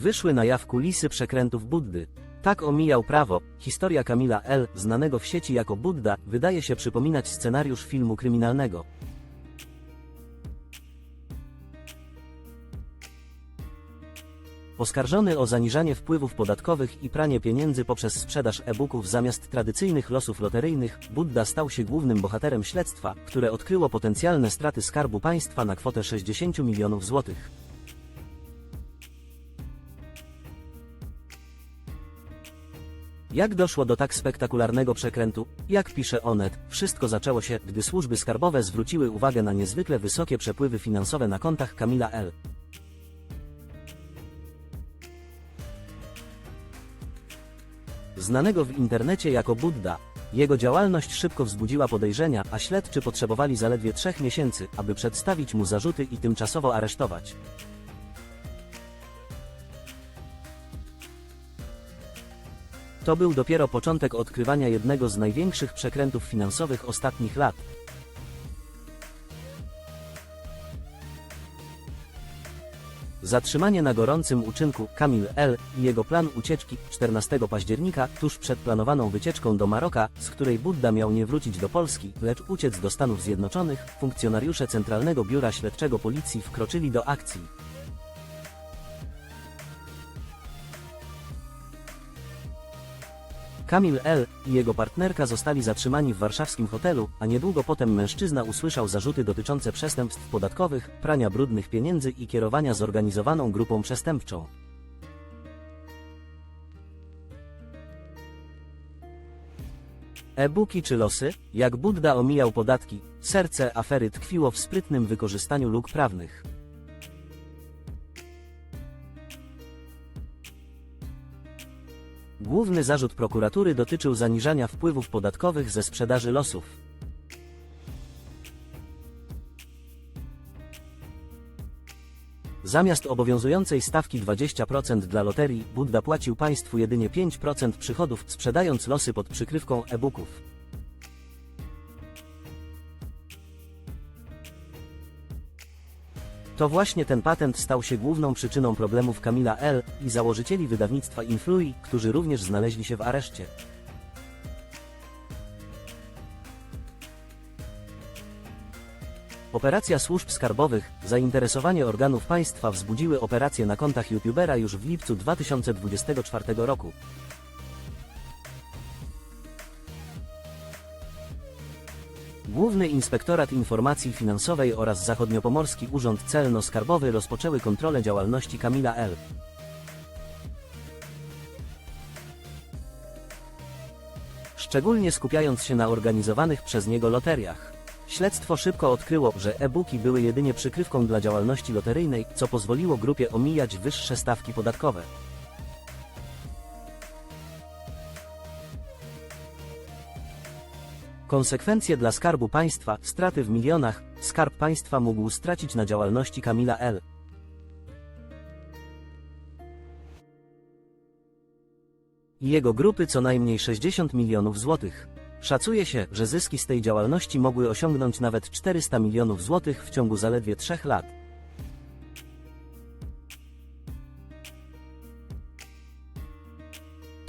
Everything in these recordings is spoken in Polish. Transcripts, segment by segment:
Wyszły na jaw kulisy przekrętów Buddy. Tak omijał prawo. Historia Kamila L., znanego w sieci jako Budda, wydaje się przypominać scenariusz filmu kryminalnego. Oskarżony o zaniżanie wpływów podatkowych i pranie pieniędzy poprzez sprzedaż e-booków zamiast tradycyjnych losów loteryjnych, Budda stał się głównym bohaterem śledztwa, które odkryło potencjalne straty skarbu państwa na kwotę 60 milionów złotych. Jak doszło do tak spektakularnego przekrętu? Jak pisze Onet, wszystko zaczęło się, gdy służby skarbowe zwróciły uwagę na niezwykle wysokie przepływy finansowe na kontach Kamila L. Znanego w internecie jako Budda, jego działalność szybko wzbudziła podejrzenia, a śledczy potrzebowali zaledwie trzech miesięcy, aby przedstawić mu zarzuty i tymczasowo aresztować. To był dopiero początek odkrywania jednego z największych przekrętów finansowych ostatnich lat. Zatrzymanie na gorącym uczynku Kamil L. i jego plan ucieczki 14 października tuż przed planowaną wycieczką do Maroka, z której Budda miał nie wrócić do Polski, lecz uciec do Stanów Zjednoczonych, funkcjonariusze Centralnego Biura Śledczego Policji wkroczyli do akcji. Kamil L. i jego partnerka zostali zatrzymani w warszawskim hotelu, a niedługo potem mężczyzna usłyszał zarzuty dotyczące przestępstw podatkowych, prania brudnych pieniędzy i kierowania zorganizowaną grupą przestępczą. E-booki czy losy? Jak Budda omijał podatki, serce afery tkwiło w sprytnym wykorzystaniu luk prawnych. Główny zarzut prokuratury dotyczył zaniżania wpływów podatkowych ze sprzedaży losów. Zamiast obowiązującej stawki 20% dla loterii, Budda płacił państwu jedynie 5% przychodów, sprzedając losy pod przykrywką e-booków. To właśnie ten patent stał się główną przyczyną problemów Kamila L. i założycieli wydawnictwa Influi, którzy również znaleźli się w areszcie. Operacja służb skarbowych, zainteresowanie organów państwa wzbudziły operacje na kontach youtubera już w lipcu 2024 roku. Główny Inspektorat Informacji Finansowej oraz Zachodniopomorski Urząd Celno-Skarbowy rozpoczęły kontrolę działalności Kamila L. Szczególnie skupiając się na organizowanych przez niego loteriach. Śledztwo szybko odkryło, że e-booki były jedynie przykrywką dla działalności loteryjnej, co pozwoliło grupie omijać wyższe stawki podatkowe. Konsekwencje dla Skarbu Państwa, straty w milionach, Skarb Państwa mógł stracić na działalności Kamila L. I jego grupy co najmniej 60 milionów złotych. Szacuje się, że zyski z tej działalności mogły osiągnąć nawet 400 milionów złotych w ciągu zaledwie 3 lat.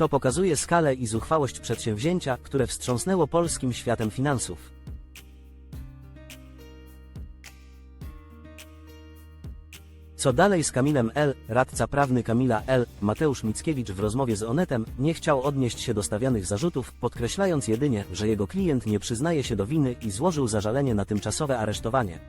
To pokazuje skalę i zuchwałość przedsięwzięcia, które wstrząsnęło polskim światem finansów. Co dalej z Kamilem L., radca prawny Kamila L., Mateusz Mickiewicz w rozmowie z Onetem, nie chciał odnieść się do stawianych zarzutów, podkreślając jedynie, że jego klient nie przyznaje się do winy i złożył zażalenie na tymczasowe aresztowanie.